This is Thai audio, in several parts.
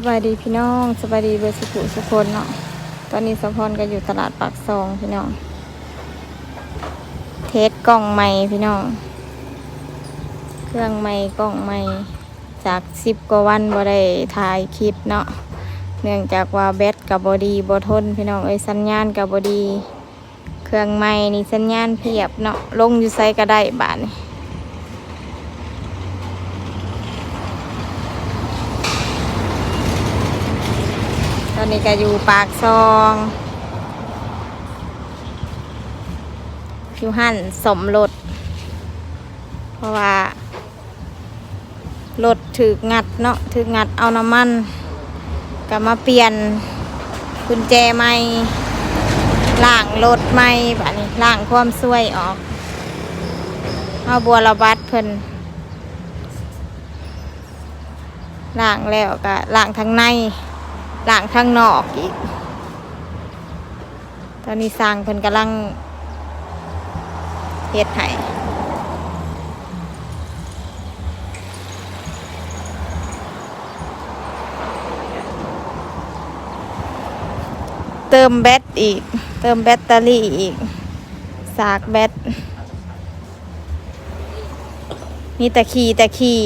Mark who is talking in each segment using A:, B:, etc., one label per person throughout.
A: สบายดีพี่น้องสบายดีเบอร์สุขุสุคนเนาะตอนนี้สะพรก็อยู่ตลาดปากซองพี่น้อง เทสกล้องใหม่พี่น้อง เครื่องใหม่กล้องใหม่จากสิบกว่าวันบ่ได้ถ่ายคลิปเนาะเนื่องจากว่าแบตกับบอดีบอทนพี่น้องเอ้ยสัญญาณกับบอดี เครื่องใหม่นี่สัญญาณเพียบเนาะลงอยู่ไซก็ได้บาทนี่ อนนี้ก็อยู่ปากซองอยู่หั่นสมรถเพราะว่ารถถืองัดเนาะถืองัดเอาน้ำมันก็มาเปลี่ยนกุญแจใหม่ล่างรถใหม่แบบนี้ล่างความสวยออกเอาบัวระบัดเพิ่นล่างแล้วก็ล่างทางใน หลังข้างนอกอีก ตอนนี้สร้างเพิ่นกำลังเฮ็ดให้เติมแบตอีก เติมแบตเตอรี่อีก สากแบตมีแต่ขี่แต่ขี่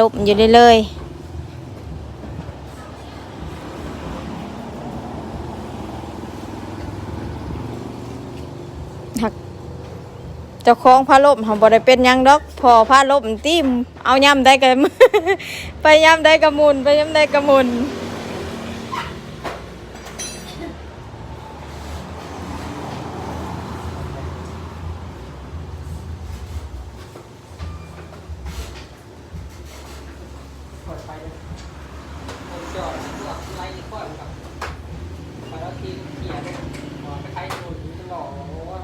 A: ลบอยู่ได้เลยหักเจ้าของพาลบเขาบ่ได้เป็นยังดอก พอพาลบติ้มเอาย่ำได้กันไปย่ำได้กระมุนไปย่ำได้กระมุน
B: กดไปเลยผมจอดเลือกไล่ก่อนกับไปแล้วทีเขียนหมอไปไทยดูจะหล่อว่า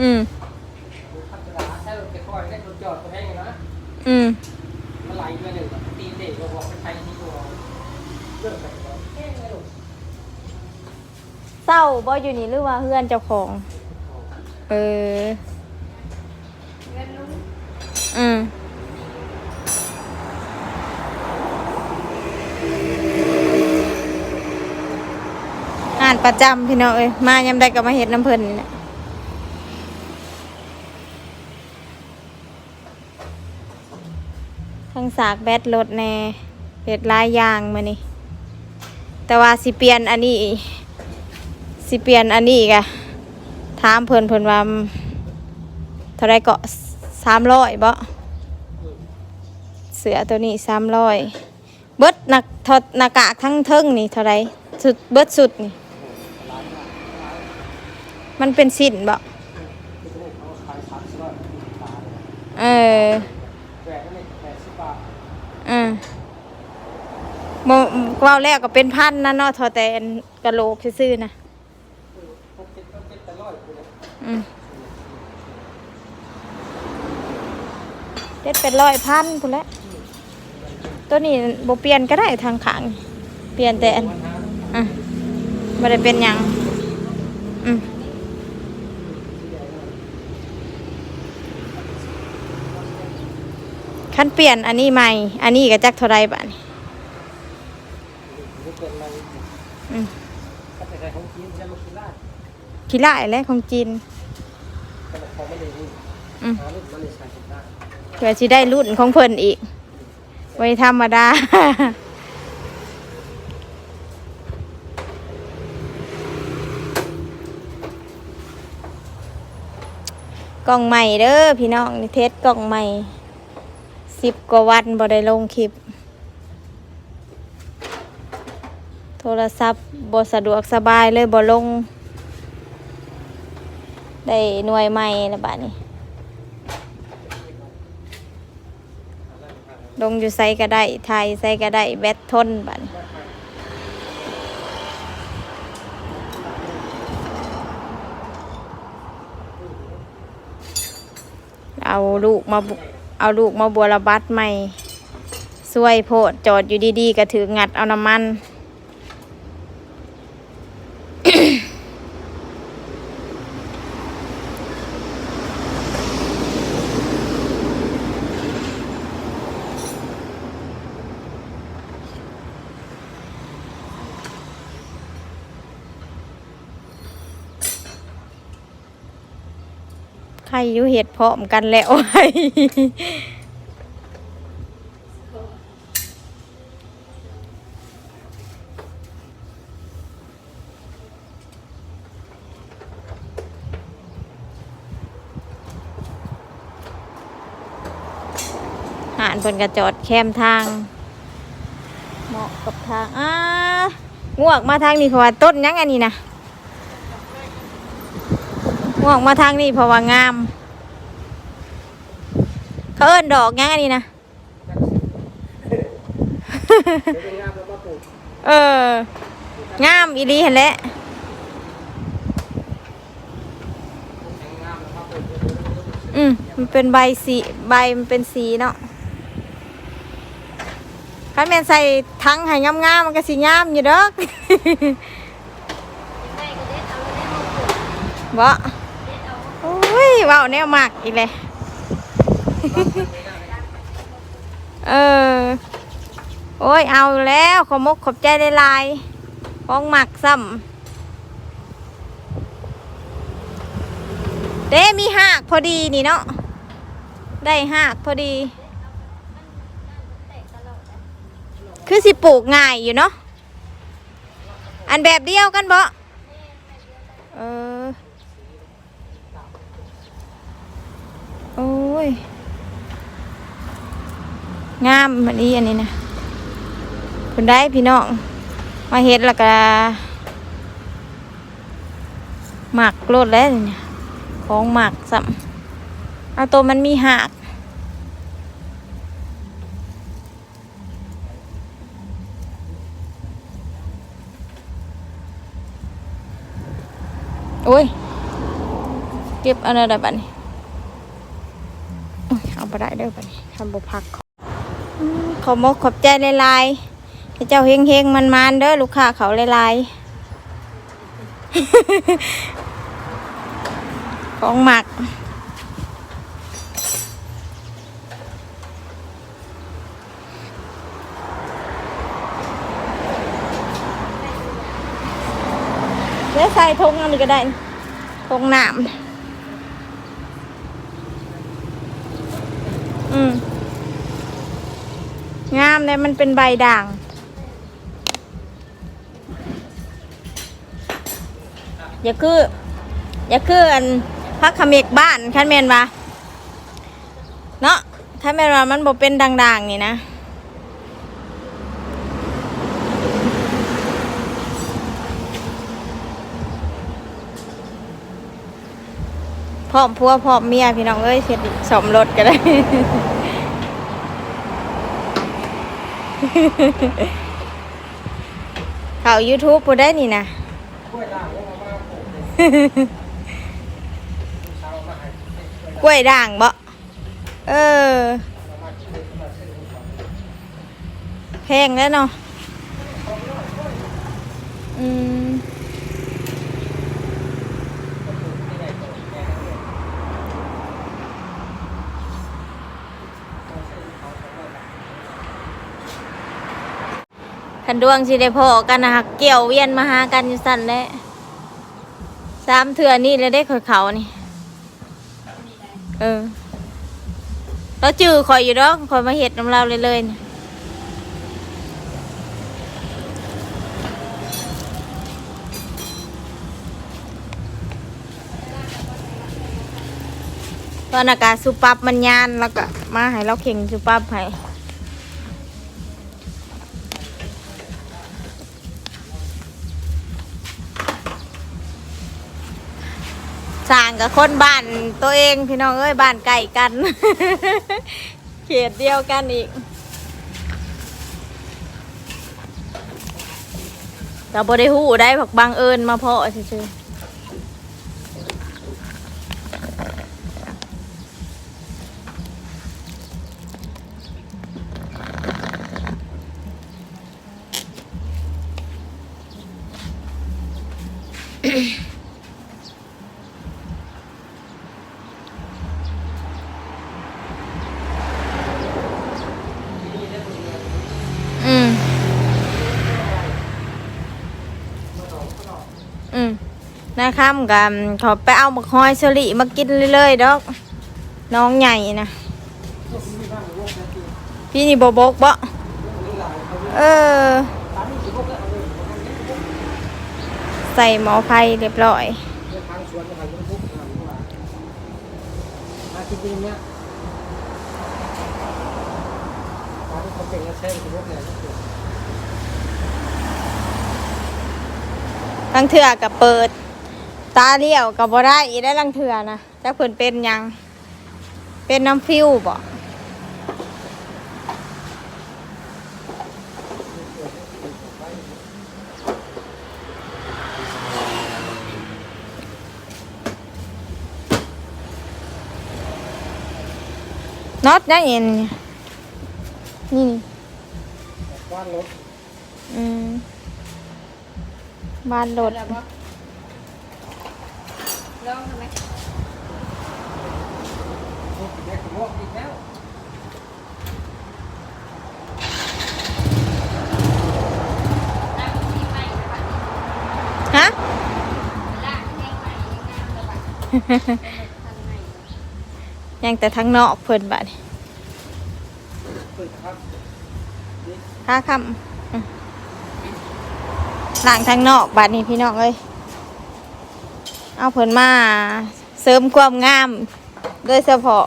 A: อืม
B: ดูพัฒนาใช้รถไปคอยได้รถจอดตัวแห้งนะ
A: อืม
B: มันไหลมาหนึ่งตีเด็กเราบอกไปไทยที่ตัวเลิกกันแล้วแห้งเลยลูก
A: เศร้าบ่อยู่นี่หรือว่าเฮือนเจ้าของ เอออืมงานประจำพี่น้องเอ้ยมายามใดก็มาเฮ็ดน้ำเพิ่นนี่แหละ ทั้งสากแบตรถแน่เฮ็ดลายยางมื้อนี้แต่ว่าสิเปลี่ยนอันนี้สิเปลี่ยนอันนี้อีกอะถามเพิ่นเพิ่นว่าเท่าไรก็สามร้อยบ่เสือตัวนี้สามร้อยเบิดหนักทอดหน้ากากทั้งเทิงนี่เท่าไรสุดเบิดสุดนี่ มันเป็นสินบ่
B: คือ วเขาขายพักก็ตา
A: เออ
B: แหวนนี่แปดสิบบาท
A: อืมโมเว้าแล้วก็เป็นพันนะเนาะทอแต่อันกะโหลกซื่อๆนะ
B: พวกเจ็ดก็เจ็ดแต่ร้อยกูเลย
A: อืมเจ็ดเป็นร้อยพันพุ่นแหละตัวนี้บ่เปลี่ยนก็ได้ทางขางเปลี่ยนแต่อัน
B: วันห้า
A: อะบ่ได้เป็นหยังอืม คันเปลี่ยนอันนี้ใหม่ อันนี้ก็จักเท่าไรบ้านี่
B: ไม่เป็นไร
A: อืม
B: ถ้าแต่ใครของกินจะมากินได้
A: ขี้ร้ายและของจีน
B: แต่ของไม่ได้นี่
A: อืม
B: หาลูกมันเกิด้
A: เพื่อสิได้รุ่นของเพิ่นอีก ไว้ธรรมดากล่องใหม่เด้อพี่น้องเทสกล่องใหม่ สิบกว่าวันบ่ได้ลงคลิป โทรศัพท์บ่สะดวกสบายเลยบ่ลง ได้หน่วยใหม่ล้วบัดนี้ ลงอยู่ไซก็ได้ไทยไซก็ได้แบตทนบัดนี้เอาลูกมาบุ เอาลูกมาบัวระบัดใหม่ซวยโพดจอดอยู่ดีๆก็ถืองัดเอาน้ำมัน ใครอยู่เห็ดพร้อมกันแล้วไว้หานเพิ่นกระจอดแคมทาง เหมาะกับทางอ่างวกมาทางนี้เพราะว่าต้นยังอันนี้นะ งอกมาทางนี้เพราะว่างาม เขาเอิ้นดอกหยังอันนี้นะ
B: เอ
A: อ งามอีหลีเห็นแล้วอืมมันเป็นใบสีใบมันเป็นสีเนาะถ้าแม่นใส่ทั้งให้งามๆมันก็สีงามอยู่เด้อบ่ อ้ยเว้าแนวมากอีเลยเออ โอ้ยเอาแล้วขอมกขอบใจได้ลายๆของหมักซ้ำเด้มีหากพอดีนี่เนาะได้หากพอดี คือสิปลูกง่ายอยู่เนาะอันแบบเดียวกันบ่เออ โอ้ ยงามมันนี้อันนี้นะคุณได้พี่น้อง มาเฮ็ดแล้วก็หมักโลดแล้วเนี่ยของหมักสัมเอาตัวมันมีหักโอ้ย เก็บอันนั้นได้บัดนี้ อุ๊ยเอาไปได้เด้อบัดนี้ทำบุพักอืมขอมกขอบใจหลายๆให้เจ้าเฮงเฮงมันมันเด้อลูกค้าเขาหลายๆของหมักเดี๋ยวใส่ทงอันนี้ก็ได้ทงน้ำ งามเลยมันเป็นใบด่าง อย่าคือ อย่าคืออันพักขมิกบ้านคันเมนวะเนาะคันเมนวามันบ่เป็นด่างๆนี่นะพร้อมพัวพร้อมเมียพี่น้องเอ้ยเสร็จสมรถก็ได้ เขา YouTube พูได้นี่นะ
B: กล้วยด่างแล้วมาปลูกเลยเช้ามาให้กล้วย
A: กล้วยด่างบ่เออ
B: เอามากินเลยมาซื้อของ
A: แพงแล้วเนาะอืม
B: ก็ปลูกที่ไหนก็แก่แล้วเนี่ยต้องซื้อของของเราแบบ
A: คันดวงสิได้พอกันนะฮะเกี่ยวเวียนมาหากันอยู่สั่นแหละสามเถื่อนี่เลยได้ข่อยเขานี่ เออเราจื้อข่อยอยู่ดอกข่อยมาเห็ดน้ำเราเลยเลยนะตอนอากาศสุปับมันยานแล้วก็มาให้เราเข่งสุปับให้ สร้างกับคนบ้านตัวเองพี่น้องเอ้ยบ้านไก่กัน เขตเดียวกันอีกเราบริหูได้ผักบางเอิญมาเพาะเฉยๆ นะครับกับขอไปเอาบักฮอยเชอรี่มากินเรื่อยๆดอก น้องใหญ่นะพี่นี่บอบกบ่เออ ใส่หมอไฟเรียบร้อย
B: เดินทางสวนนะครับยุทุกงเนี่ยตอนที่เขาเป็นกระเซ็นคือพวกเนี่ยก็คือ
A: ลังเถื่อกับเปิด ตาเลี้ยวกับบ่ได้อีได้ลังเถื่อนะจักเพิ่นเป็นหยัง เป็นน้ำฟิวบ่น็อตได้เอ็นเนี่ยนี่นี่
B: ว่านรถ
A: อืมบ้านรถ
C: ลองทำไหม
B: รถแยกกับโลกอีกแล้ว
C: ลากที่ใหม่เลยป่ะ
A: ฮะ
C: ลากที่ใหม่ยังงามเลยป่ะทำใหม่
A: ยังแต่ทั้งนอกเพิ่นบัดนี้
B: เปิดนะครับ
A: ค่าคำอืมล้างทั้งนอกบัดนี้พี่น้องเอ้ย เอาเพิ่นมา เสริมความงาม โดยเฉพาะ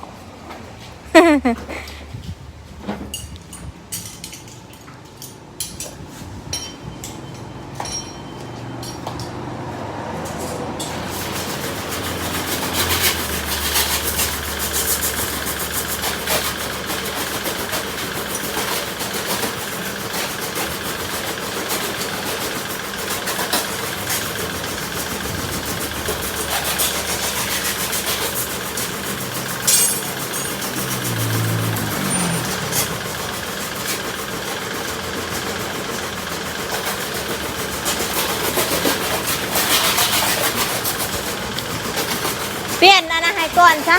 A: เปลี่ยนอันนั้นให้ก่อนซะ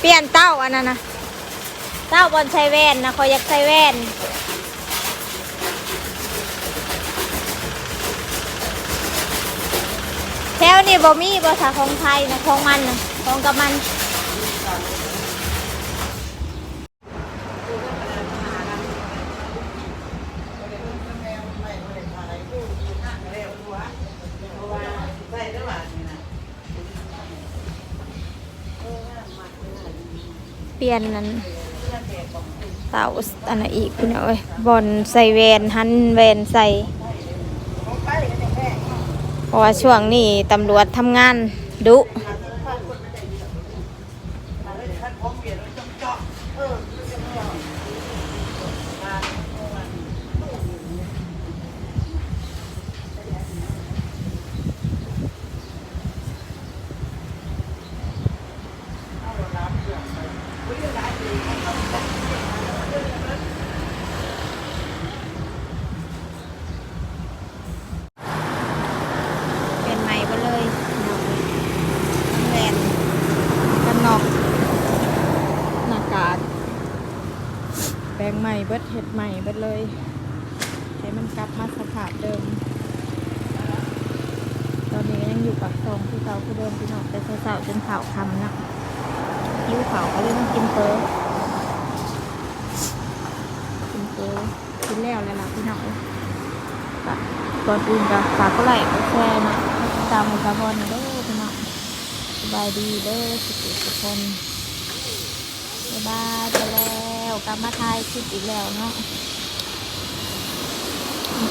A: เปลี่ย นเต้าอันนั้นนะเต้าบอลใช้แว่นนะคอยอยากใช้แว่นแถวนี้บ่มีบ่สาของไทยนะของมันนะของกับมัน ลี่ยนนั้นเต่าอันนั้นอีกพี่น้องเอ้ยบอลใส่แวนหันแวนใส่เพราะว่าช่วงนี้ตำรวจทำงานดุเปลี่ยนใหม่ไปเลยแวนกันนอกหน้ากากแปลงใหม่ เบิดเห็ดใหม่เบิดเลยให้มันกลับมาสภาพเดิม ตอนนี้ก็ยังอยู่ปากซองที่เก่าคือเดิมพี่น้องแต่เสาจนเผาคำนะยิ้วเขาก็เลยต้องกินเปอร์กินเปอร์กินแล้วแล้วล่ะพี่น้องก่อนอื่นก็ฝากก็ไหลก็แชร์นะตามหมูกบอลเด้อพี่น้องสบายดีเด้อสุขสุขคนบ๊ายบาย กลับมาถ่ายคลิปอีกแล้วเนาะ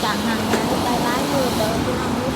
A: จากห่างหายไปร้ายมือเดิมพี่น้องลู